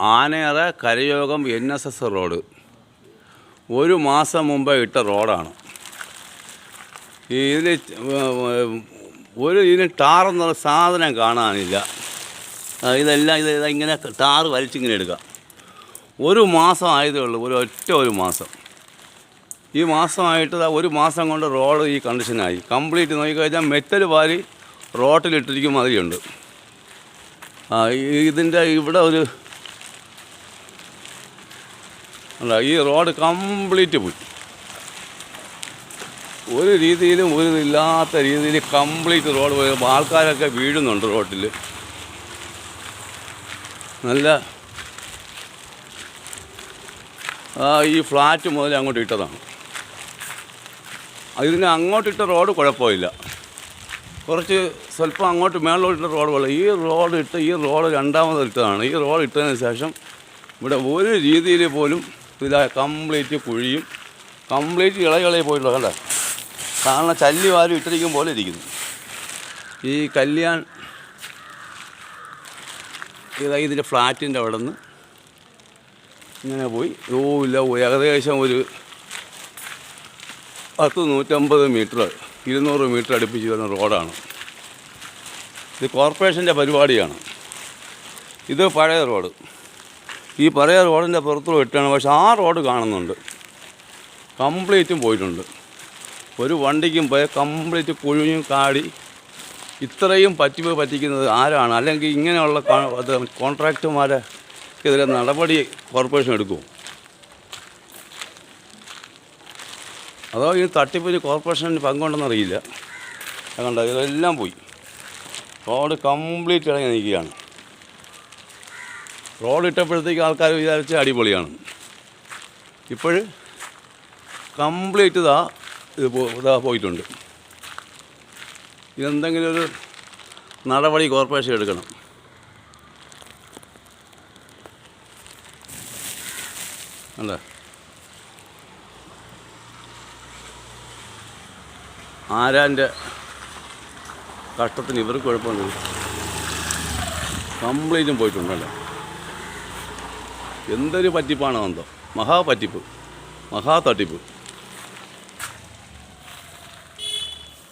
ആനയറ കരയോഗം N S S road. ഒരു മാസം മുമ്പ് ഇട്ട റോഡാണ്. ഈ ഇതിൽ ഒരു ഇതിന് ടാറെന്നുള്ള സാധനം കാണാനില്ല. ഇതെല്ലാം ഇത് ഇങ്ങനെ ടാറ് വലിച്ചിങ്ങനെ എടുക്കാം ഒരു മാസം ആയതേ ഉള്ളൂ ഒരു ഒറ്റ ഒരു മാസം. ഈ മാസമായിട്ട് ഒരു മാസം കൊണ്ട് റോഡ് ഈ കണ്ടീഷനായി. കംപ്ലീറ്റ് നോക്കിക്കഴിഞ്ഞാൽ മെറ്റൽ വാരി റോട്ടിലിട്ടിരിക്കും ഈ- ഇതിന്റെ ഇവിടെ ഒരു അല്ല ഈ റോഡ് കംപ്ലീറ്റ് പോയി. ഒരു രീതിയിലും ഒരു ഇല്ലാത്ത രീതിയിൽ കംപ്ലീറ്റ് റോഡ് പോയി. ആൾക്കാരൊക്കെ വീഴുന്നുണ്ട് റോഡിൽ നല്ല ഈ ഫ്ലാറ്റ് മുതൽ അങ്ങോട്ട് ഇട്ടതാണ്. ഇതിന് അങ്ങോട്ടിട്ട റോഡ് കുഴപ്പമില്ല. കുറച്ച് സ്വല്പം അങ്ങോട്ട് മേളിലോട്ടിട്ട റോഡ് പോലെ ഈ റോഡ് ഇട്ട് ഈ റോഡ് രണ്ടാമത് ഇട്ടതാണ്. ഈ റോഡ് ഇട്ടതിന് ശേഷം ഇവിടെ ഒരു രീതിയിൽ പോലും ഇതാ കംപ്ലീറ്റ് കുഴിയും. കംപ്ലീറ്റ് ഇളകളെ പോയിട്ടുള്ള കണ്ട? കാരണം ചല്ലി വാരി ഇട്ടിരിക്കും പോലെ ഇരിക്കുന്നു. ഈ കല്യാൺ ഇതാ ഇതിന്റെ ഫ്ലാറ്റിന്റെ അവിടെ നിന്ന് ഇങ്ങനെ പോയി. ഓ ഇല്ല പോയി ഏകദേശം ഒരു പത്ത് നൂറ്റമ്പത് മീറ്റർ ഇരുന്നൂറ് മീറ്റർ അടുപ്പിച്ച് വരുന്ന റോഡാണ്. ഇത് കോർപ്പറേഷന്റെ പരിപാടിയാണ്. ഇത് പഴയ റോഡ്. ഈ പഴയ റോഡിന്റെ പുറത്ത് ഇട്ടാണ് പക്ഷെ ആ റോഡ് കാണുന്നുണ്ട്. കംപ്ലീറ്റും പോയിട്ടുണ്ട്. ഒരു വണ്ടിക്കും പോയ കംപ്ലീറ്റ് കുഴിഞ്ഞും കാടി ഇത്രയും പറ്റിപ്പ് പറ്റിക്കുന്നത് ആരാണ്? അല്ലെങ്കിൽ ഇങ്ങനെയുള്ള കോൺ- അത് കോൺട്രാക്റ്റുമാരെ എതിരെ നടപടി കോർപ്പറേഷൻ എടുക്കും അതോ ഈ തട്ടിപ്പിന് കോർപ്പറേഷന് പങ്കുണ്ടെന്നറിയില്ല കണ്ട ഇതെല്ലാം പോയി. റോഡ് കംപ്ലീറ്റ് ഇറങ്ങി നിൽക്കുകയാണ്. റോഡ് ഇട്ടപ്പോഴത്തേക്ക് ആൾക്കാർ വിചാരിച്ച അടിപൊളിയാണ്. ഇപ്പോൾ കംപ്ലീറ്റ് ഇതാ ഇത് ഇതാ പോയിട്ടുണ്ട്. ഇതെന്തെങ്കിലും ഒരു നടപടി കോർപ്പറേഷൻ എടുക്കണം. അല്ലേ? ആരാന്റെ കഷ്ടത്തിന് ഇവർക്ക് കുഴപ്പമൊന്നുമില്ല. കംപ്ലീറ്റും പോയിട്ടുണ്ടല്ലോ? എന്തൊരു പറ്റിപ്പാണ് എന്തോ മഹാപറ്റിപ്പ്. മഹാതട്ടിപ്പ്. മഹാ തട്ടിപ്പ്